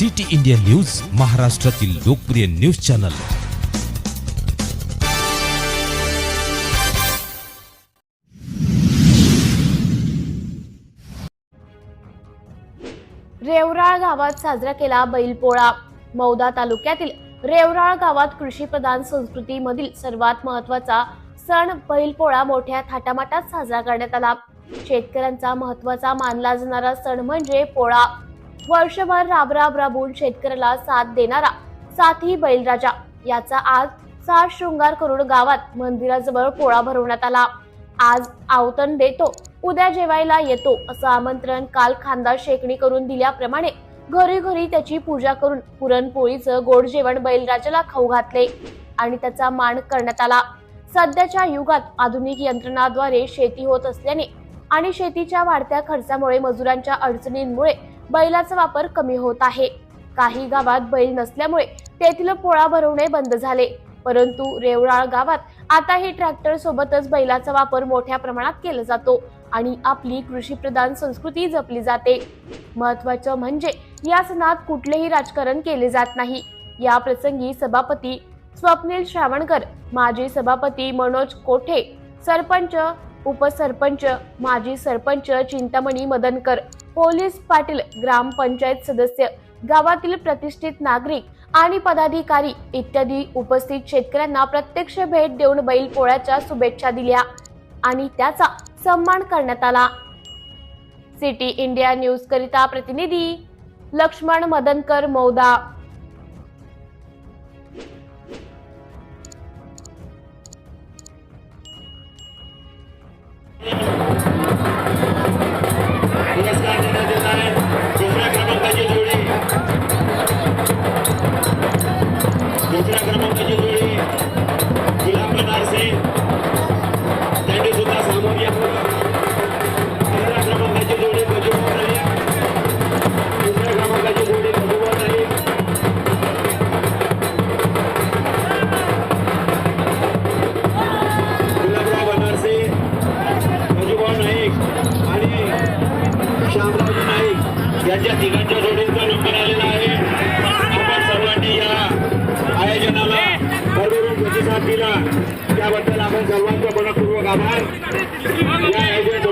City India news महाराष्ट्रातील लोकप्रिय news channel. रेवराळ गावात साजरा केला बैलपोळा. मौदा तालुक्यातील रेवराळ गावात कृषीप्रधान संस्कृतीमधील सर्वात महत्त्वाचा सण बैलपोळा मोठ्या थाटामाटात साजरा करण्यात आला. शेतकऱ्यांचा महत्त्वाचा मानला जाणारा सण म्हणजे पोळा. वर्षभर राबराब राबून शेतकऱ्याला साथ देणारा साथी बैलराजा. याचा आज सात शृंगार करून गावात मंदिराजवळ पोळा भरवण्यात आला. आज आवतण देतो उद्या जेवायला येतो असं आमंत्रण काल खांदा शेकणी करून दिल्याप्रमाणे घरी घरी त्याची पूजा करून पुरणपोळीचं गोड जेवण बैलराजाला खाऊ घातले आणि त्याचा मान करण्यात आला. सध्याच्या युगात आधुनिक यंत्रणाद्वारे शेती होत असल्याने आणि शेतीच्या वाढत्या खर्चामुळे मजुरांच्या अडचणींमुळे बैलाचा वापर कमी होत आहे. काही गावात बैल नसल्यामुळे तेथील पोळा भरवणे बंद झाले. परंतु रेवराळ गावात आताही ट्रॅक्टर सोबतच बैलाचा वापर मोठ्या प्रमाणात केला जातो आणि आपली कृषीप्रधान संस्कृती जपली जाते. महत्वाचं म्हणजे या सणात कुठलेही राजकारण केले जात नाही. या प्रसंगी सभापती स्वप्नील श्रावणकर माजी सभापती मनोज कोठे सरपंच उपसरपंच माजी सरपंच चिंतामणी मदनकर पोलीस पाटील ग्रामपंचायत सदस्य गावातील प्रतिष्ठित नागरिक आणि पदाधिकारी इत्यादी उपस्थित शेतकऱ्यांना प्रत्यक्ष भेट देऊन बैल पोळ्याच्या शुभेच्छा दिल्या आणि त्याचा सन्मान करण्यात आला. सिटी इंडिया न्यूज करिता प्रतिनिधी लक्ष्मण मदनकर मौदा. यांच्या तिघांच्या जोडींचा नंबर आलेला आहे. आपण सर्वांनी या आयोजनाला भरभरून प्रतिसाद दिला. त्याबद्दल आपण सर्वांचा मनपूर्वक आभार. या आयोजन